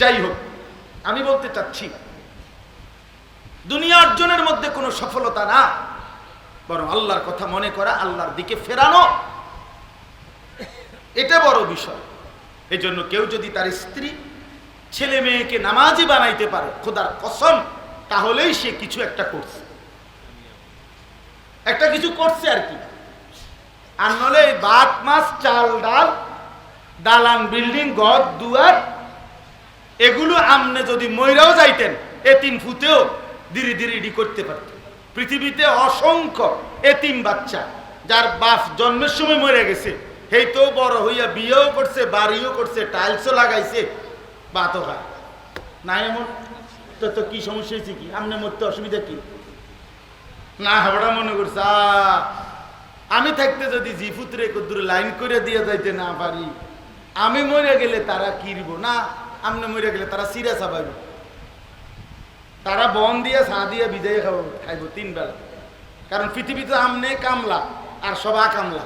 যাই হোক, আমি বলতে চাচ্ছি, দুনিয়া অর্জনের মধ্যে কোনো সফলতা না, বরং আল্লাহর কথা মনে করা, আল্লাহর দিকে ফেরানো। এটা বড় বিষয়। এই জন্য কেউ যদি তার স্ত্রী ছেলে মেয়েকে নামাজি বানাইতে পারে, খোদার কসম, তাহলেই সে কিছু একটা করছে। একটা কিছু করছে আর কি। আর নলে ভাত মাছ, চাল, ডাল, দালান, বিল্ডিং, গদ, দুয়ার এগুলো আমনে যদি ময়রাও যাইতেন এতিম ফুতেও ধীরে ধীরে ইডি করতে পারতেন পৃথিবীতে অসংখ্য এতিম বাচ্চা, যার বাপ জন্মের সময় মরে গেছে। সেই তো বড় হইয়া বিয়েও করছে, বাড়িও করছে, টাইলসও লাগাইছে বাতও হয়। না এমন? তো তো কি সমস্যা হয়েছে কি? আমনে মরতে অসুবিধা কি? না হাবড়া মনে করছে আমি থাকতে যদি জিফুতরে কদ্দুর লাইন করে দিয়ে যাইতে না পারি, আমি মরে গেলে তারা কিরব না আমনে মরে গেলে তারা সিরা চাবাইব। তারা বন দিয়ে চা দিয়ে বিজয় খাব, খাইব তিন বেলা। কারণ পৃথিবীতে আমনে কামলা আর সবা কামলা।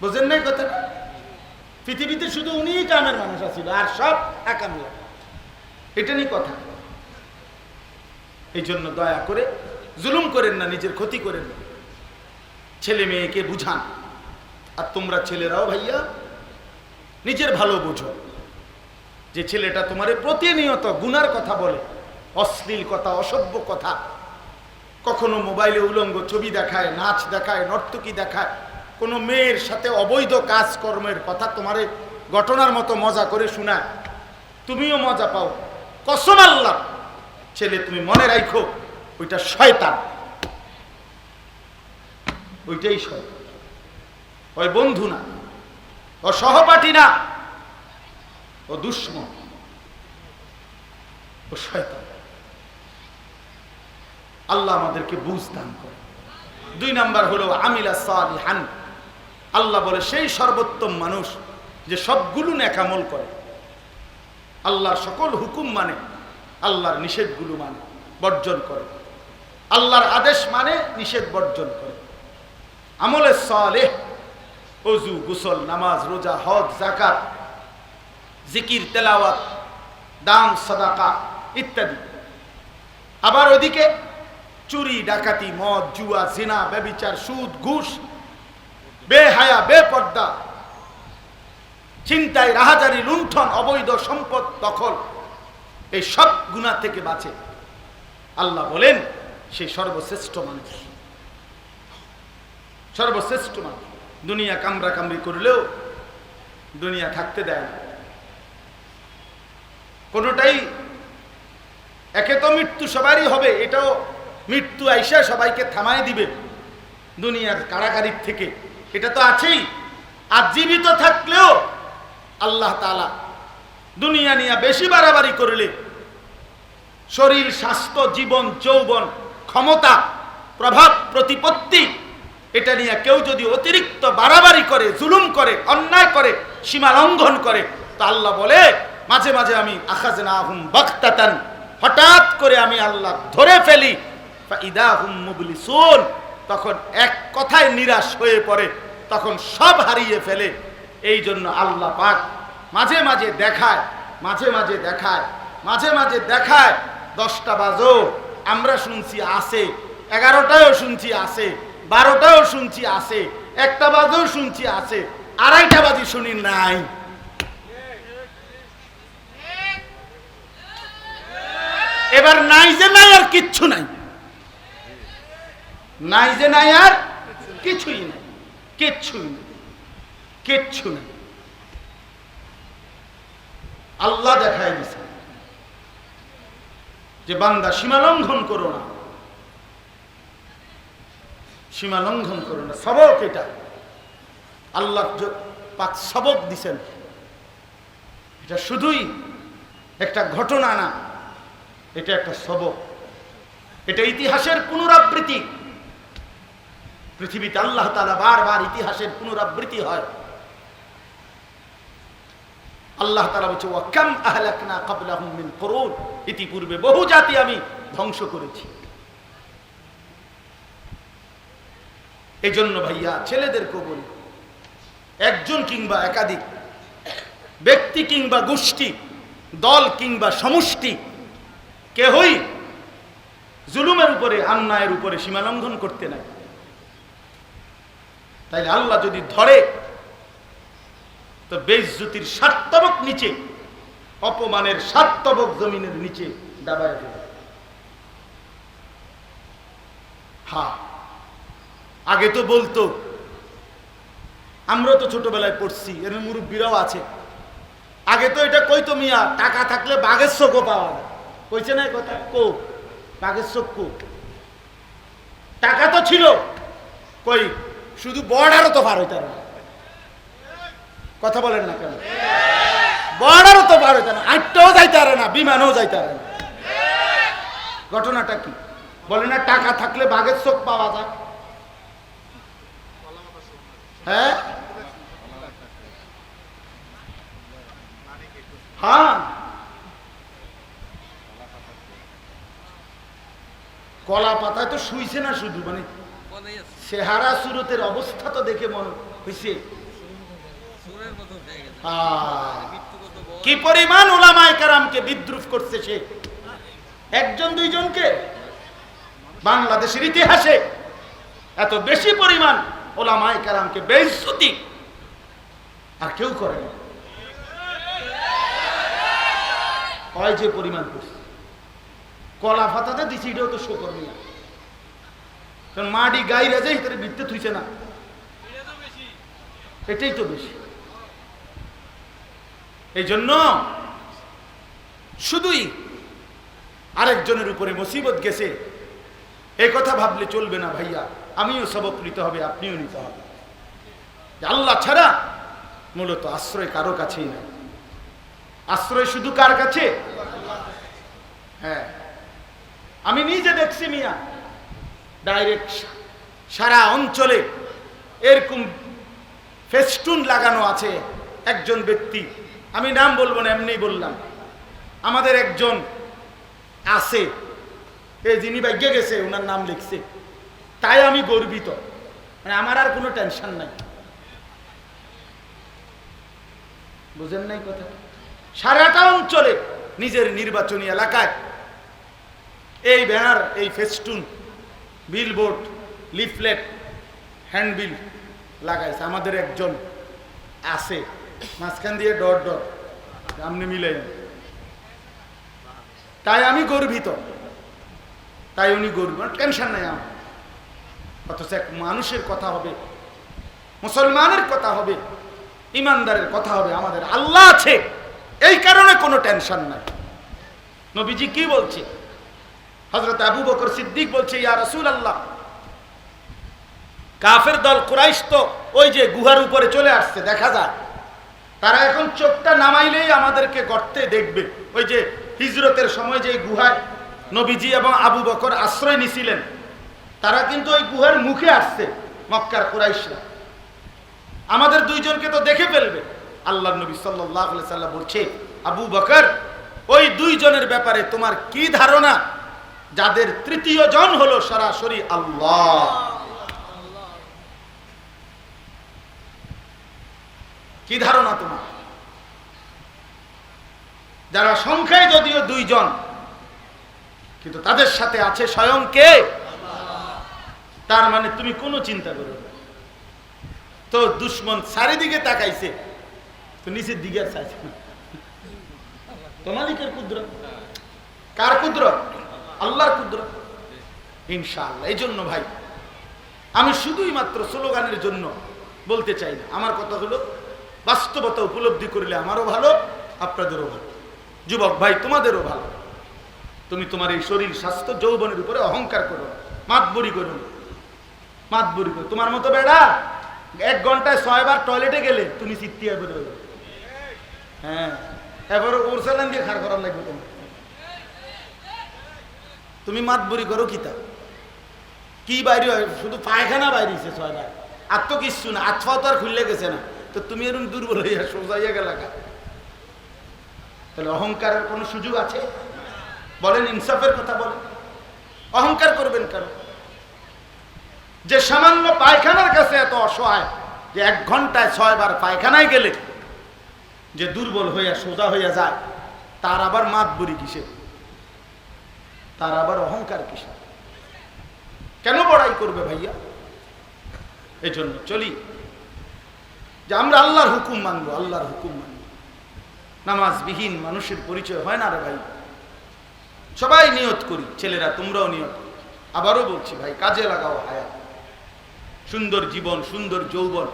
বুঝেন নাই কথা পৃথিবীতে শুধু উনি কামের মানুষ আছিল আর সব একামলা। এটা নিয়ে কথা। এই জন্য দয়া করে জুলুম করেন না, নিজের ক্ষতি করেন না। ছেলে মেয়েকে বুঝান। আর তোমরা ছেলেরাও ভাইয়া নিজের ভালো বুঝো। যে ছেলেটা তোমার প্রতিনিয়ত গুনার কথা বলে, অশ্লীল কথা, অসভ্য কথা, কখনো মোবাইলে উলঙ্গ ছবি দেখায়, নাচ দেখায়, নর্তকী দেখায়, কোনো মেয়ের সাথে অবৈধ কাজকর্মের কথা তোমারে ঘটনার মতো মজা করে শোনায়, তুমিও মজা পাও। কসম আল্লাহ, ছেলে তুমি মনে রাখো ওইটা শয়তান। ওইটাই শয়তান। ওই বন্ধু না। ও সহপাঠী না। ও দুশ্মন। ও শয়তান। আল্লাহ আমাদেরকে বুঝ দান করে। দুই নাম্বার হলো, আমিলা সালিহান। আল্লাহ বলে, সেই সর্বোত্তম মানুষ যে সবগুলো ন্যাকামল করে। আল্লাহর সকল হুকুম মানে আল্লাহর নিষেধগুলো মানে বর্জন করে। আল্লাহর আদেশ মানে নিষেধ বর্জন করে। আমলে সালেহ অজু, গুসল, নামাজ, রোজা, হজ জাকাত জিকির, তেলাওয়াত, দান, সদাকা ইত্যাদি। আবার ওদিকে চুরি, ডাকাতি, মদ, জুয়া, জিনা, ব্যবিচার, সুদ, ঘুষ, বেহায়া, বেপর্দা চিন্তায় রাহাজারি, লুণ্ঠন, অবৈধ সম্পদ, দখল, এই সব গুণা থেকে বাঁচে। আল্লাহ বলেন, সে সর্বশ্রেষ্ঠ মানুষ। সর্বশ্রেষ্ঠ মানুষ। দুনিয়া কামরা কামড়ি করলেও দুনিয়া থাকতে দেয় না। কোনোটাই একে তো মৃত্যু সবারই হবে, এটাও মৃত্যু আইসা সবাইকে থামায় দিবে। দুনিয়ার কারাগারির থেকে এটা তো আছেই। আর জীবিত থাকলেও আল্লাহ তালা দুনিয়া নিয়ে বেশি বাড়াবাড়ি করলে শরীর, স্বাস্থ্য, জীবন, যৌবন, ক্ষমতা, প্রভাব, প্রতিপত্তি এটা নিয়ে কেউ যদি অতিরিক্ত বাড়াবাড়ি করে, জুলুম করে, অন্যায় করে, সীমা লঙ্ঘন করে, তা আল্লাহ বলে, মাঝে মাঝে আমি আখাজ না হুম বক্তাতান হঠাৎ করে আমি আল্লাহ ধরে ফেলি ইদা হুম মুবলিসুন। তখন এক কথায় নিরাশ হয়ে পড়ে, তখন সব হারিয়ে ফেলে। এই জন্য আল্লাহ পাক মাঝে মাঝে দেখায়, মাঝে মাঝে দেখায়, মাঝে মাঝে দেখায়, দশটা বাজো, আমরা শুনছি আসে এগারোটায়ও শুনছি আসে বারোটাও শুনছি আছে, একটা বাজেও শুনছি আছে, আড়াইটা বাজি শুনি নাই। এবার নাই যে নাই আর কিচ্ছু নাই। নাই যে নাই আর কিছুই নাই, কিচ্ছুই নাই, কিচ্ছু নাই। আল্লাহ দেখায় দিছে যে বান্দা সীমা লঙ্ঘন করো না। সীমা লঙ্ঘন করো না। সবক এটা। আল্লাহ পাক সবক দিছেন। এটা শুধুই একটা ঘটনা না, এটা একটা সবক। এটা ইতিহাসের পুনরাবৃত্তি। পৃথিবীতে আল্লাহ তালা বারবার ইতিহাসের পুনরাবৃত্তি হয়। আল্লাহ তালা বলছে ওয়াকাম আহলাকনা কাবলাহুম মিন কুরুন? ইতিপূর্বে বহু জাতি আমি ধ্বংস করেছি। এই জন্য ভাইয়া ছেলেদেরকে বলি একজন কিংবা একাধিক, ব্যক্তি কিংবা গোষ্ঠী, দল কিংবা সমষ্টি, কেহই জুলুমের উপরে, অন্যায়ের উপরে সীমালঙ্ঘন করতে নাই। তাইলে আল্লাহ যদি ধরে, তো বেজ্জুতির সাতবক নিচে, অপমানের সাতবক জমিনের নিচে দাবায় দেবে হ্যাঁ আগে তো বলতো আমরা তো ছোটবেলায় পড়ছি, এর মুরব্বীরাও আছে। আগে তো এটা কইতো মিয়া, টাকা থাকলে বাঘের চোখও পাওয়া যায়। কইছে না কথা? কো, বাঘের চোখ কো? টাকা তো ছিল, কই, শুধু বর্ডারও তো পার হইতে কথা বলেন না কেন? বর্ডারও তো পার হইতে আটটাও যাইতে পারে না, বিমানও যাইতে পারে না। ঘটনাটা কি? বলে না, টাকা থাকলে বাঘের চোখ পাওয়া যায়। হ্যাঁ? হ্যাঁ। কলা পাতায় তো শুইছে না শুধু মানে চেহারা সুরতের অবস্থা তো দেখে মনে হয়েছে কি পরিমাণ ওলামায় কারামকে বিদ্রুপ করছে সে? একজন, দুইজনকে? বাংলাদেশের ইতিহাসে এত বেশি পরিমাণ ওলামায় কারামকে বেইজ্জতি। আর কেউ করে হয় যে পরিমাণ কলা ফাতাতে দিছি, এটাও তো শো করবি না কারণ মাটি থুইছে না, এটাই তো বেশি। এই জন্য শুধুই আরেকজনের উপরে মুসিবত গেছে এই কথা ভাবলে চলবে না ভাইয়া। আমিও সবক নিতে হবে, আপনিও নিতে হবে। আল্লাহ ছাড়া মূলত আশ্রয় কারও কাছেই নাই। আশ্রয় শুধু কার কাছে? হ্যাঁ। আমি নিজে দেখছি মিয়া ডাইরেক্ট সারা অঞ্চলে এরকম ফেস্টুন লাগানো আছে একজন ব্যক্তি। আমি নাম বলব না, এমনি বললাম। আমাদের একজন আছে এই যিনি ভাগ্যে গেছে, ওনার নাম লিখছে। তাই আমি গর্বিত। মানে আমার আর কোনো টেনশন নাই। বুঝেন নাই কথা? সারাটা অঞ্চলে নিজের নির্বাচনী এলাকায় এই ব্যানার, এই ফেস্টুন বিলবোর্ড লিফলেট হ্যান্ডবিল লাগাইছে। আমাদের একজন আছে, মাঝখান দিয়ে ডট ডট, সামনে মিলে তাই আমি গর্বিত। তাই উনি গর্বিত। টেনশন নাই আমার। অথচ এক মানুষের কথা হবে, মুসলমানের কথা হবে, ইমানদারের কথা হবে, আমাদের আল্লাহ আছে। এই কারণে কোনো টেনশন নাই। নবীজি কি বলছে? হজরত আবু বকর সিদ্দিক বলছে, ইয়া রসুল আল্লাহ কাফের দল কুরাইশ তো ওই যে গুহার উপরে চলে আসছে, দেখা যায় তারা এখন চোখটা নামাইলেই আমাদেরকে গর্তে দেখবে। ওই যে হিজরতের সময় যে গুহায় নবীজি এবং আবু বকর আশ্রয় নিছিলেন তারা কিন্তু ওই গুহার মুখে আসছে, মক্কার কুরাইশরা। আমাদের দুইজনকে তো দেখে ফেলবে। আল্লাহ নবী সাল্লাহ বলছে, আবু বকর, ওই দুইজনের ব্যাপারে তোমার কি ধারণা? যাদের তৃতীয় জন হলো সরাসরি আল্লাহ। কি ধারণা তোমার? যারা সংখ্যায় যদিও দুইজন, কিন্তু তাদের সাথে আছে স্বয়ং কে? তার মানে তুমি কোনো চিন্তা করো না। তো দুশ্মন চারিদিকে তাকাইছে, তো নিচের দিকে আর চাইছে কার কুদরত? আল্লাহর কুদরত। ইনশাআল্লাহ এই জন্য ভাই, আমি শুধুই মাত্র স্লোগানের জন্য বলতে চাই না। আমার কথা হলো, বাস্তবতা উপলব্ধি করলে আমারও ভালো, আপনাদেরও ভালো। যুবক ভাই, তোমাদেরও ভালো। তুমি তোমার এই শরীর স্বাস্থ্য যৌবনের উপরে অহংকার করো মাতবরি করো না। মাতবরি করো তোমার মতো বেড়া এক ঘন্টায় ছয়বার টয়লেটে গেলে তুমি চিত্তিয়া বেরোবে হ্যাঁ এবার ওরসালান দিয়ে খার করার লাগবে তোমার। তুমি মাতবরি করো কিতা কি বাইরে হয়? শুধু পায়খানা বাইরেছে ছয়বার। আর তো কিচ্ছু না আতফাও তো আর খুললে গেছে না। তো তুমি এরকম দুর্বল হইয়া সোজাইয়া গেলা? তাহলে অহংকারের কোনো সুযোগ আছে? বলেন, ইনসাফের কথা বলেন। অহংকার করবেন কেন যে সামান্য পায়খানার কাছে এত অসহায়, যে এক ঘন্টায় ছয়বার পায়খানায় গেলে যে দুর্বল হইয়া সোজা হইয়া যায়, তার আবার মাত বুড়ি কিসে তার আবার অহংকার কিসে কেন বড়াই করবে ভাইয়া? এই জন্য চলি। যে আমরা আল্লাহর হুকুম মানবো, আল্লাহর হুকুম মানবো। নামাজবিহীন মানুষের পরিচয় হয় না রে ভাই। সবাই নিয়ত করি, ছেলেরা তোমরাও নিয়ত আবারও বলছি ভাই, কাজে লাগাও হায়াত। সুন্দর জীবন, সুন্দর যৌবন,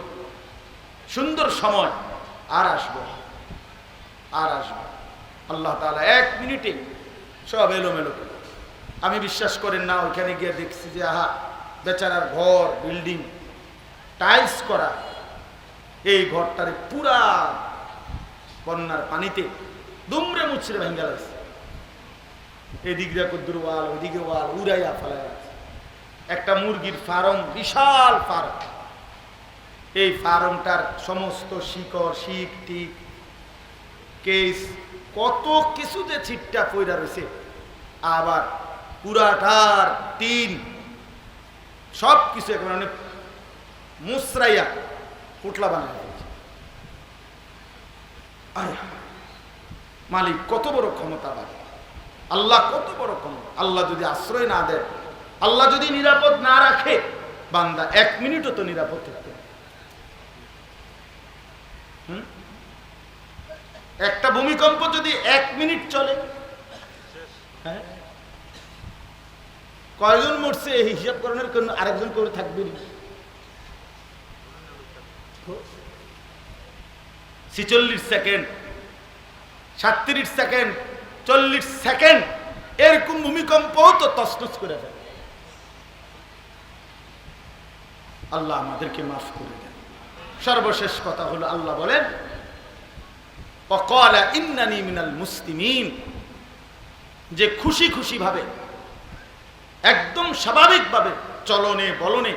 সুন্দর সময়, আর আসব আর আসব আল্লাহ তাআলা এক মিনিটে সব এলোমেলো আমি বিশ্বাস করেন না, ওইখানে গিয়ে দেখছি যে, আহা, বেচারার ঘর, বিল্ডিং, টাইলস করা। এই ঘরটারে পুরা বন্যার পানিতে দুমড়ে মুছড়ে ভেঙ্গা লাগছে এদিক দিয়ে কদ্দুর ওয়াল ওয়াল, উড়াইয়া ফেলা আছে একটা মুরগির ফার্ম বিশাল ফার্ম। এই ফার্মটার সমস্ত শিকড় শিক টিক কেস কত কিছু যে ছিটটা পইরা রয়েছে আবার পুরাটার টিন সব কিছু একেবারে অনেক মুসরাইয়া পুটলা ফেলছে। আয়, মালিক কত বড় ক্ষমতা বাড়ে আল্লাহ কত বড় ক্ষমতা। আল্লাহ যদি আশ্রয় না দেয় আল্লাহ যদি নিরাপদ না রাখে, বান্দা এক মিনিটও তো নিরাপদ থাকতে। একটা ভূমিকম্প যদি এক মিনিট চলে হ্যাঁ? কয়জন মরছে, এই হিসাব করানোর জন্য আরেকজন করে থাকবে ছিচল্লিশ সেকেন্ড, সাতত্রিশ সেকেন্ড, চল্লিশ সেকেন্ড, এরকম ভূমিকম্পও তো তসনস করে ফেলে। আল্লাহ আমাদেরকে মাফ করে দেন। সর্বশেষ কথা হলো আল্লাহ বলেন ইন্নানি মিনাল মুসলিমিন। যে খুশি খুশিভাবে, একদম স্বাভাবিকভাবে চলনে বলনে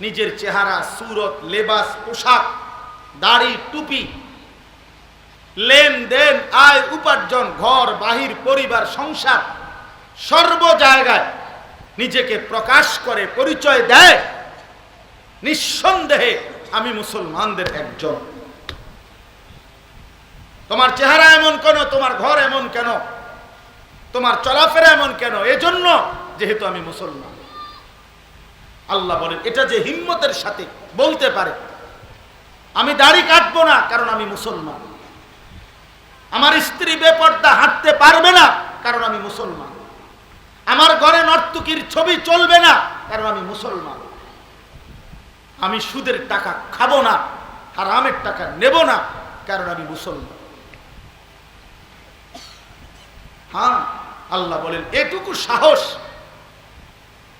নিজের চেহারা, সুরত, লেবাস, পোশাক, দাড়ি, টুপি, লেনদেন, আয়, উপার্জন, ঘর, বাহির, পরিবার, সংসার সর্ব জায়গায় নিজেকে প্রকাশ করে, পরিচয় দেয়। নিঃসন্দেহে আমি মুসলমানদের একজন। তোমার চেহারা এমন কেন? তোমার ঘর এমন কেন? তোমার চলাফেরা এমন কেন? এজন্য যেহেতু আমি মুসলমান। আল্লাহ বলেন, এটা যে হিম্মতের সাথে বলতে পারে। আমি দাড়ি কাটবো না, কারণ আমি মুসলমান। আমার স্ত্রী বেপর্দা হাঁটতে পারবে না, কারণ আমি মুসলমান। আমার ঘরে নর্তকীর ছবি চলবে না, কারণ আমি মুসলমান। আমি সুদের টাকা খাব না, হারামের টাকা নেব না, কারণ আমি মুসলমান। হ্যাঁ আল্লাহ বলেন, এটুকু সাহস,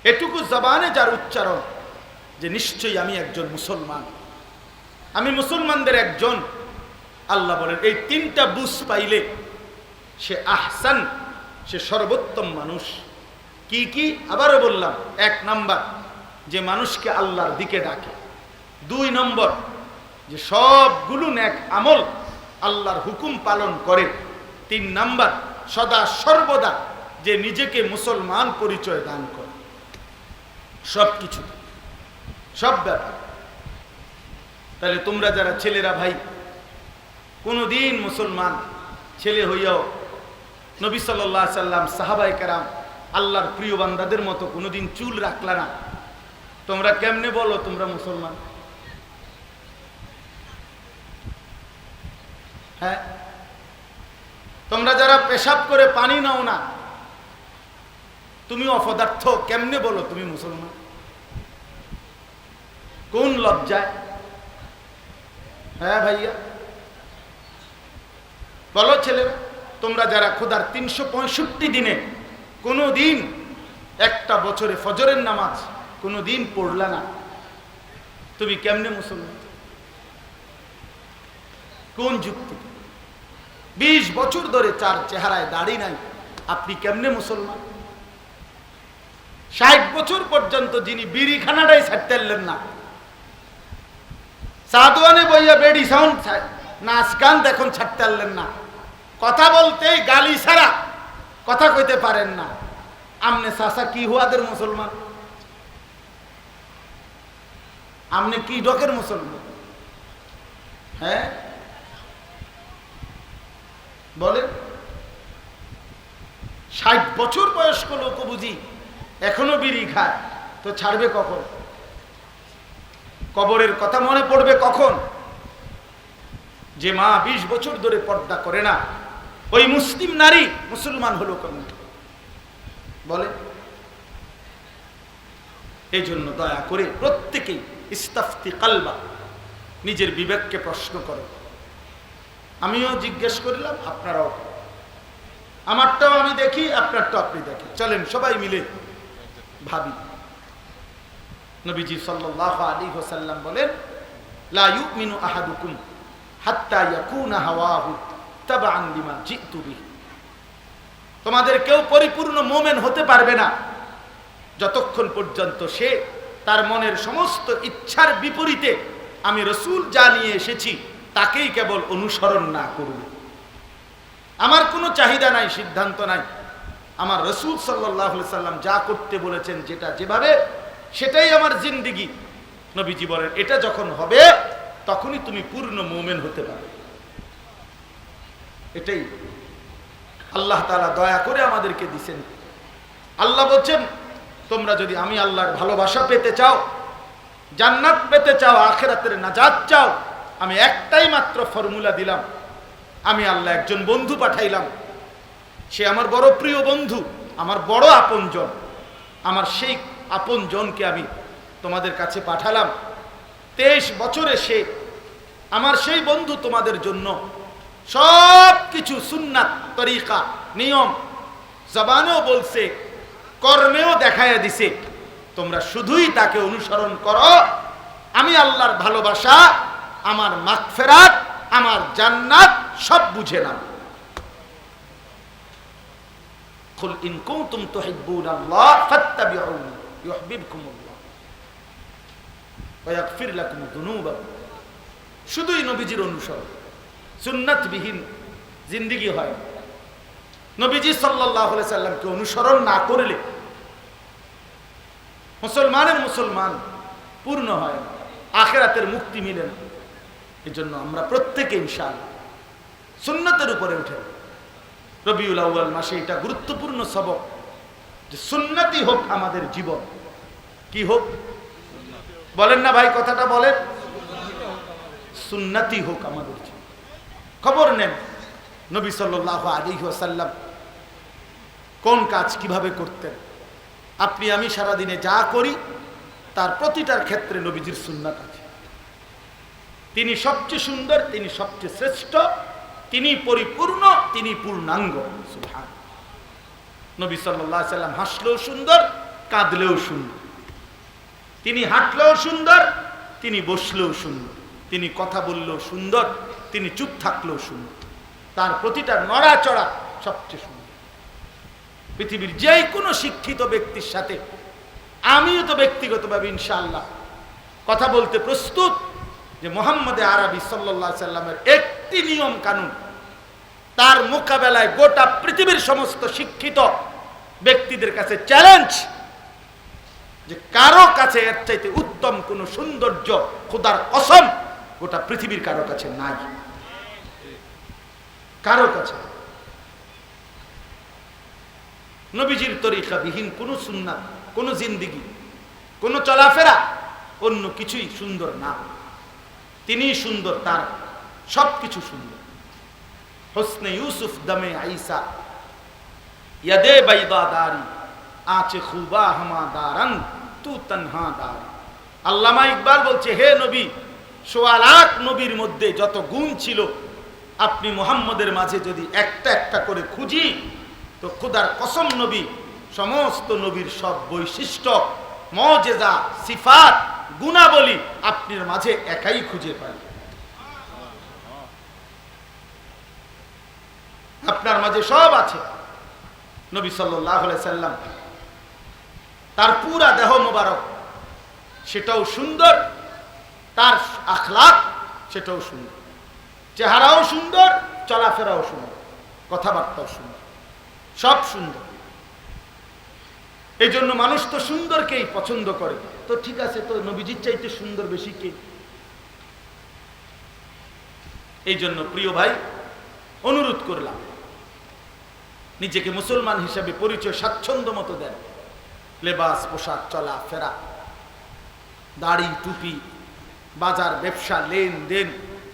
এটুকু জবানে যার উচ্চারণ, যে নিশ্চয়ই আমি একজন মুসলমান। আমি মুসলমানদের একজন। আল্লাহ বলেন, এই তিনটা বুঝ পাইলে সে আহসান, সে সর্বোত্তম মানুষ। কি কি? আবারও বললাম, এক নাম্বার যে মানুষকে আল্লাহর দিকে ডাকে। দুই নম্বর, যে সবগুলো ন্যাক আমল আল্লাহর হুকুম পালন করে। তিন নাম্বার, সদা সর্বদা যে নিজেকে মুসলমান পরিচয় দান করে। সব কিছু সব ব্যাপার। তাহলে তোমরা যারা ছেলেরা ভাই, কোনোদিন মুসলমান ছেলে হইয়াও নবী সাল্লাম সাহাবাই কারাম আল্লাহর প্রিয় বান্দাদের মতো কোনোদিন চুল রাখলা না। তোমরা কেমনে বলো তোমরা মুসলমান? হ্যাঁ? তোমরা যারা পেশাব করে পানি নাও না, তুমি অপদার্থ, কেমনে বলো তুমি মুসলমান? কোন লজ্জায়? হ্যাঁ ভাইয়া? বলো ছেলেরা, তোমরা যারা খোদার তিনশো পঁয়ষট্টি দিনে কোনো দিন, একটা বছরে ফজরের নামাজ কোনো দিন পড়লা না। তুমি কেমনে মুসলমান? কোন যুক্তি? বিশ বছর ধরে চার চেহারায় দাড়ি নাই, আপনি কেমনে মুসলমান? ষাট বছর পর্যন্ত যিনি বিড়িখানাটাই ছাড়তেলেন না। সাদওয়ানে বইয়া বেডি সাউন্ড নাচ গান দেখুন ছাড়তে না। কথা বলতেই গালি ছাড়া কথা কইতে পারেন না। আমনে চাষা কি হুয়াদের মুসলমান? আমনে কি ডকের মুসলমান? হ্যাঁ? বলেন ষাট বছর বয়স্ক লোক বুঝি, এখনও বিড়ি খায়, তো ছাড়বে কখন? কবরের কথা মনে পড়বে কখন? যে মা বিশ বছর ধরে পর্দা করে না, ওই মুসলিম নারী মুসলমান হলো কেন বলে, এই জন্য দয়া করে প্রত্যেকেই ইস্তাফতি কালবা, নিজের বিবেককে প্রশ্ন করো। আমিও জিজ্ঞেস করলাম, আপনারাও আমারটাও আমি দেখি, আপনারটাও আপনি দেখি চলেন, সবাই মিলে ভাবি। নবীজি সাল্লাল্লাহু আলাইহি ওয়াসাল্লাম বলেন, লা আহাদুকুম তোমাদের কেউ পরিপূর্ণ মোমেন হতে পারবে না। যতক্ষণ পর্যন্ত সে তার মনের সমস্ত ইচ্ছার বিপরীতে আমি রসুল যা নিয়ে এসেছি, তাকেই কেবল অনুসরণ না করবে আমার কোনো চাহিদা নাই, সিদ্ধান্ত নাই। আমার রসুল সাল্লাহ সাল্লাম যা করতে বলেছেন, যেটা যেভাবে, সেটাই আমার জিন্দিগি। নবীজি বলেন এটা যখন হবে, তখনই তুমি পূর্ণ মোমেন হতে পারবে। এটাই আল্লাহ তালা দয়া করে আমাদেরকে দিছেন। আল্লাহ বলছেন তোমরা যদি আমি আল্লাহর ভালোবাসা পেতে চাও, জান্নাত পেতে চাও, আখেরাতের নাজাত চাও, আমি একটাই মাত্র ফর্মুলা দিলাম। আমি আল্লাহ একজন বন্ধু পাঠাইলাম। সে আমার বড় প্রিয় বন্ধু, আমার বড় আপনজন। আমার সেই আপনজনকে আমি তোমাদের কাছে পাঠালাম। তেইশ বছরে সে আমার সেই বন্ধু তোমাদের জন্য সব কিছু সুন্নাত, তরিকা, নিয়ম, জবানেও বলছে কর্মেও দেখাইয়া দিছে তোমরা শুধুই তাকে অনুসরণ করো আমি আল্লাহর ভালোবাসা আমার মাগফেরাত আমার জান্নাত সব বুঝে নাও قل إن كنتم تحبون الله فاتبعوني يحببكم الله ويغفر لكم ذنوبكم শুধুই নবীজির অনুসরণ সুন্নাতবিহীন জিন্দিগি হয় নবীজি সাল্লাহ সাল্লামকে অনুসরণ না করলে মুসলমানের মুসলমান, পূর্ণ হয় আখেরাতের মুক্তি মিলে না। জন্য আমরা প্রত্যেকে ইনশাল সুন্নতের উপরে উঠে রবিউল আউ্য়াল মাসে এটা গুরুত্বপূর্ণ সবক যে সুন্নতি হোক আমাদের জীবন। কি হোক? বলেন না ভাই, কথাটা বলেন। সুন্নতি হোক আমাদের জীবন। খবর নেন নবী সাল্লাহ আলী ওয়াসাল্লাম কোন কাজ কীভাবে করতেন? আপনি, আমি সারাদিনে যা করি, তার প্রতিটার ক্ষেত্রে নবীজির সুন্নাত আছে। তিনি সবচেয়ে সুন্দর, তিনি সবচেয়ে শ্রেষ্ঠ, তিনি পরিপূর্ণ, তিনি পূর্ণাঙ্গ। নবী সাল্লাহ সাল্লাম হাসলেও সুন্দর, কাঁদলেও সুন্দর। তিনি হাঁটলেও সুন্দর, তিনি বসলেও সুন্দর। তিনি কথা বললেও সুন্দর, তিনি চুপ থাকলেও সুন্দর। তার প্রতিটা নড়াচড়া সবচেয়ে সুন্দর। পৃথিবীর যে কোনো শিক্ষিত ব্যক্তির সাথে, আমিও তো ব্যক্তিগতভাবে ইনশাআল্লাহ কথা বলতে প্রস্তুত যে মোহাম্মদে আরবি সাল্লাহ সাল্লামের একটি নিয়ম কানুন, তার মোকাবেলায় গোটা পৃথিবীর সমস্ত শিক্ষিত ব্যক্তিদের কাছে চ্যালেঞ্জ যে কারও কাছে এর চাইতে উত্তম কোন সৌন্দর্য খোদার কসম গোটা পৃথিবীর কারও কাছে নাই। কারও কাছে নবীজির তরিকা বিহীন কোনো সুন্নাত, কোনো জিন্দিগি, কোনো চলাফেরা অন্য কিছুই সুন্দর না। তিনি সুন্দর, তার সব কিছু সুন্দর। হোসনে ইউসুফ দমে আইসা ইয়াদে বাইদা দারি, আচে খুবা হামা দারান, তু তনহা দারি। আল্লামা ইকবাল বলছে, হে নবী, সোয়া লাখ নবীর মধ্যে যত গুণ ছিল, আপনি মোহাম্মদের মাঝে যদি একটা একটা করে খুঁজি তো খুদার কসম নবী, সমস্ত নবীর সব বৈশিষ্ট্য, মজেজা, সিফাত, গুণাবলী আপনার মাঝে একাই খুঁজে পাই। আপনার মাঝে সব আছে। নবী সাল্লাম, তার পুরা দেহ মোবারক, সেটাও সুন্দর। তার আখলাক, সেটাও সুন্দর। চেহারাও সুন্দর, চলাফেরাও সুন্দর। কথাবার্তাও সুন্দর। সব সুন্দর। এই জন্য মানুষ তো সুন্দরকেই পছন্দ করে। তো ঠিক আছে, তো নবীজির চাইতে সুন্দর বেশি কে? এই জন্য প্রিয় ভাই, অনুরোধ করলাম, নিজেকে মুসলমান হিসাবে পরিচয় স্বাচ্ছন্দ্য মতো দেন। লেবাস, পোশাক, চলা, ফেরা, দাড়ি, টুপি, বাজার, ব্যবসা, লেনদেন,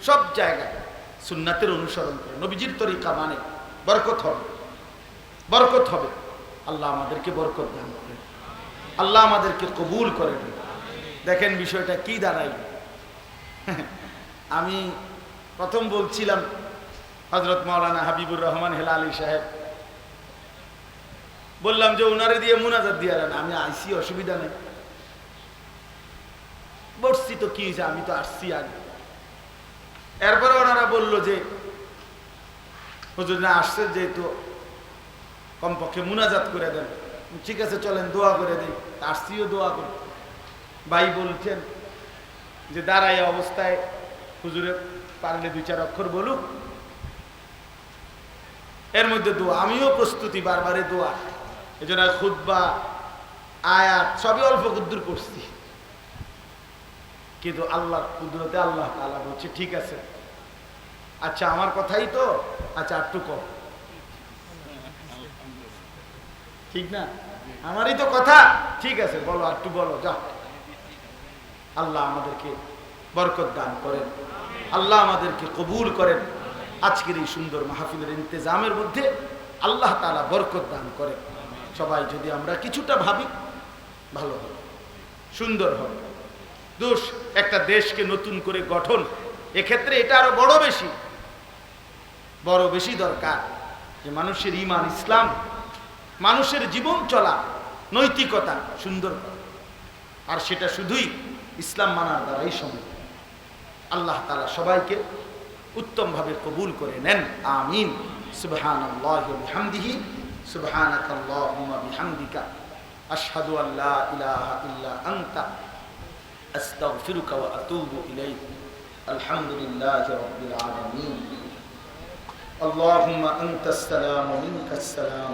সব জায়গায় সুন্নাতের অনুসরণ করে। নবীজির তরিকা মানে বরকত হবে। বরকত হবে। আল্লাহ আমাদেরকে বরকত দান করেন। আল্লাহ আমাদেরকে কবুল করেন দেখেন বিষয়টা কি দাঁড়াই আমি প্রথম বলছিলাম হজরত মাওলানা হাবিবুর রহমান হেলা আলী সাহেব, বললাম যে ওনারে দিয়ে মুনাজাত দিয়ে আমি আইসি, অসুবিধা নেই। বসছি তো কি হয়েছে? আমি তো আসছি আগে। এরপরে ওনারা বলল যে, হুজুর না, আসছে যেহেতু কমপক্ষে মুনাজাত করে দেন। ঠিক আছে, চলেন, দোয়া করে দিই। আসছিও দোয়া করে ভাই বলছেন যে দাঁড়াই অবস্থায় হুজুরে পারলে দুই চার অক্ষর বলুক। এর মধ্যে দোয়া। আমিও প্রস্তুতি, বারবারে দোয়া। এই জন্য খুদ্া আয়াত, সবই অল্প কুদ্দুর করছি কিন্তু আল্লাহ কুদরতে আল্লাহ তালা বলছে, ঠিক আছে। আচ্ছা আমার কথাই তো? আচ্ছা একটু কম। ঠিক না? আমারই তো কথা। ঠিক আছে, বলো একটু বলো যা আল্লাহ আমাদেরকে বরকত দান করেন। আল্লাহ আমাদেরকে কবুল করেন। আজকের এই সুন্দর মাহফিলের ইন্তজামের মধ্যে আল্লাহ তালা বরকত দান করেন। সবাই যদি আমরা কিছুটা ভাবি, ভালো হবে। সুন্দর হবে। দোষ, একটা দেশকে নতুন করে গঠন, এক্ষেত্রে এটা আরও বড় বেশি। বড় বেশি দরকার যে মানুষের ইমান, ইসলাম মানুষের জীবন চলা নৈতিকতা সুন্দর করা। আর সেটা শুধুই ইসলাম মানার দ্বারাই সম্ভব আল্লাহ তালা সবাইকে উত্তমভাবে কবুল করে নেন আমিন সুবহান বিহামদিহি সুবহানাক আল্লাহুম্মা বিহামদিকা আশহাদু আল্লা ইলাহা ইল্লা আনতা আস্তাগফিরুকা ওয়া আতুবু ইলাইক আলহামদুলিল্লাহি রাব্বিল আলামিন اللهم أنت السلام ومنك السلام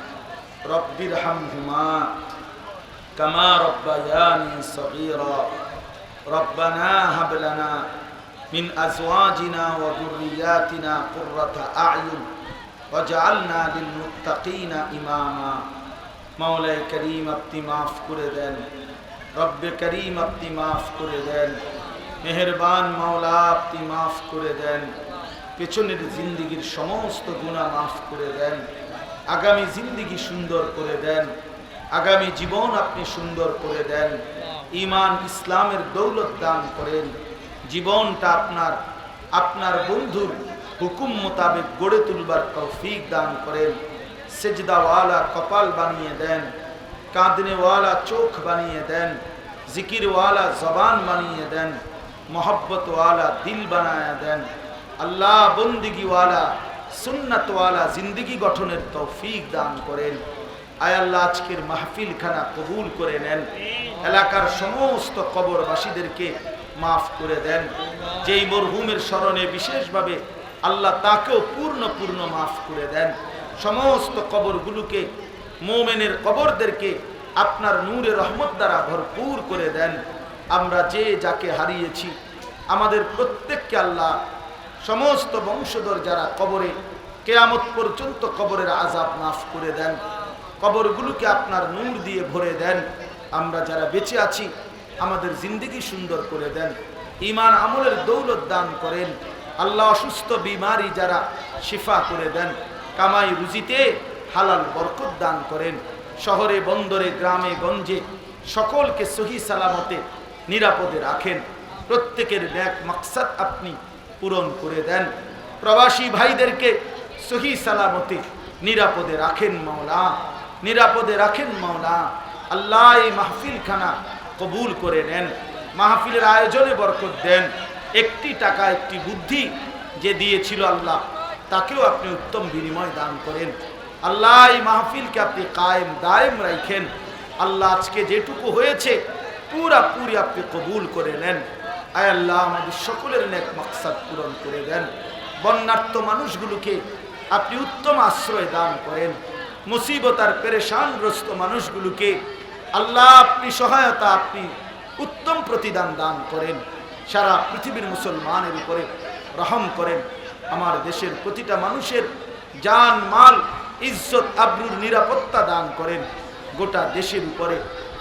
রব্বির হামহুমা কামা রব্বায়ানি সগীরা। রব্বানা হাব লানা মিন আজওয়াজিনা ওয়া যুররিয়াতিনা কুররাতা আ'য়ুন ওয়াজআলনা লিল মুত্তাকিনা ইমামা। মাওলায় করিম আপনি মাফ করে দেন, রব্বে করিম আপনি মাফ করে দেন, মেহেরবান মাওলা আপনি মাফ করে দেন, পেছনের জিন্দিগির সমস্ত গুণা মাফ করে দেন। আগামী জিন্দিগি সুন্দর করে দেন। আগামী জীবন আপনি সুন্দর করে দেন। ইমান ইসলামের দৌলত দান করেন। জীবনটা আপনার আপনার বন্ধুর হুকুম মোতাবেক গড়ে তুলবার তৌফিক দান করেন। সেজদাওয়ালা কপাল বানিয়ে দেন। কাঁদনেওয়ালা চোখ বানিয়ে দেন। জিকিরওয়ালা জবান বানিয়ে দেন। মোহব্বতওয়ালা দিল বানায় দেন। আল্লাহ বন্দিগিওয়ালা সুন্নাতওয়ালা জিন্দিগি গঠনের তৌফিক দান করেন। আয় আল্লাহ, আজকের মাহফিল খানা কবুল করে নেন। এলাকার সমস্ত কবরবাসীদেরকে মাফ করে দেন। যেই মরহুমের স্মরণে বিশেষভাবে আল্লাহ তাকেও পূর্ণ পূর্ণ মাফ করে দেন। সমস্ত কবরগুলোকে মোমেনের কবরদেরকে আপনার নূরে রহমত দ্বারা ভরপুর করে দেন। আমরা যে যাকে হারিয়েছি, আমাদের প্রত্যেককে আল্লাহ সমস্ত বংশধর যারা কবরে কেয়ামত পর্যন্ত কবরের আজাব মাফ করে দেন, কবরগুলোকে আপনার নূর দিয়ে ভরে দেন, আমরা যারা বেঁচে আছি, আমাদের জিন্দিগি সুন্দর করে দেন ইমান আমলের দৌলত দান করেন, আল্লাহ অসুস্থ বিমারি যারা শিফা করে দেন, কামাই রুজিতে হালাল বরকত দান করেন, শহরে, বন্দরে, গ্রামে, গঞ্জে সকলকে সহি সালামতে নিরাপদে রাখেন। প্রত্যেকের ন্যাক মাকসাদ আপনি পূরণ করে দেন। প্রবাসী ভাইদেরকে সহি সালামতে, নিরাপদে রাখেন মাওলা, নিরাপদে রাখেন মাওলা। আল্লাহ এই মাহফিল খানা কবুল করে নেন, মাহফিলের আয়োজনে বরকত দেন। একটি টাকা, একটি বুদ্ধি যে দিয়েছিল আল্লাহ, তাকেও আপনি উত্তম বিনিময় দান করেন। আল্লাহ এই মাহফিলকে আপনি কায়েম দায়েম রাখেন। আল্লাহ আজকে যেটুকু হয়েছে পুরা পুরি আপনি কবুল করে নেন। আয় আল্লাহ, আমাদের সকলের নেক মাকসাদ পূরণ করে দেন। বন্যার্থ মানুষগুলোকে আপনি উত্তম আশ্রয় দান করেন। মুসিবত আর পেরেশানগ্রস্ত মানুষগুলোকে আল্লাহ আপনি সহায়তা, আপনি উত্তম প্রতিদান দান করেন। সারা পৃথিবীর মুসলমানের উপরে রহম করেন। আমার দেশের প্রতিটা মানুষের জান, মাল, ইজ্জত, আব্রুর নিরাপত্তা দান করেন। গোটা দেশের উপরে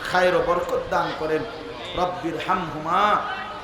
খায়ের বরকত দান করেন। রব্বির হামহুমা কামা